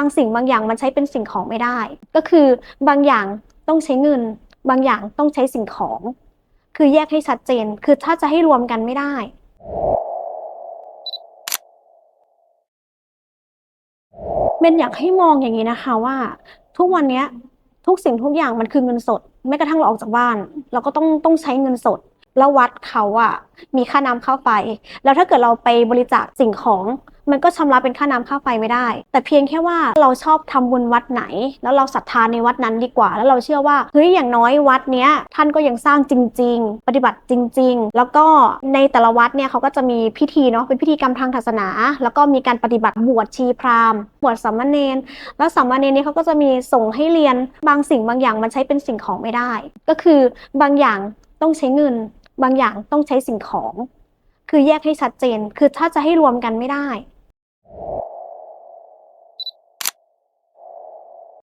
างสิ่งบางอย่างมันใช้เป็นสิ่งของไม่ได้ ก็คือบางอย่างต้องใช้เงิน บางอย่างต้องใช้สิ่งของ คือแยกให้ชัดเจน คือถ้าจะให้รวมกันไม่ได้เบนอยากให้มองอย่างนี้นะคะว่า ทุกวันนี้ทุกสิ่งทุกอย่างมันคือเงินสดแม้กระทั่งเราออกจากบ้าน เราก็ต้องต้องใช้เงินสด แล้ววัดเขาอะมีค่าน้ำค่าไฟ แล้วถ้าเกิดเราไปบริจาคสิ่งของ มันก็ชำระเป็นค่าน้ำค่าไฟไม่ได้ แต่เพียงแค่ว่าเราชอบทำบุญวัดไหน แล้วเราศรัทธาในวัดนั้นดีกว่า แล้วเราเชื่อว่าเฮ้ยอย่างน้อยวัดเนี้ยท่านก็ยังสร้างจริง ๆ ปฏิบัติจริง ๆ แล้วก็ในแต่ละวัดเนี่ยเขาก็จะมีพิธีเนาะเป็นพิธีกรรมทางศาสนา แล้วก็มีการปฏิบัติบวชชีพราหมณ์บวชสามเณรแล้วสามเณรเนี่ยเขาก็จะมีส่งให้เรียนบางสิ่งบางอย่างมันใช้เป็นสิ่งของไม่ได้ ก็คือบางอย่างต้องใช้เงิน บางอย่างต้องใช้สิ่งของ คือแยกให้ชัดเจน คือถ้าจะให้รวมกันไม่ได้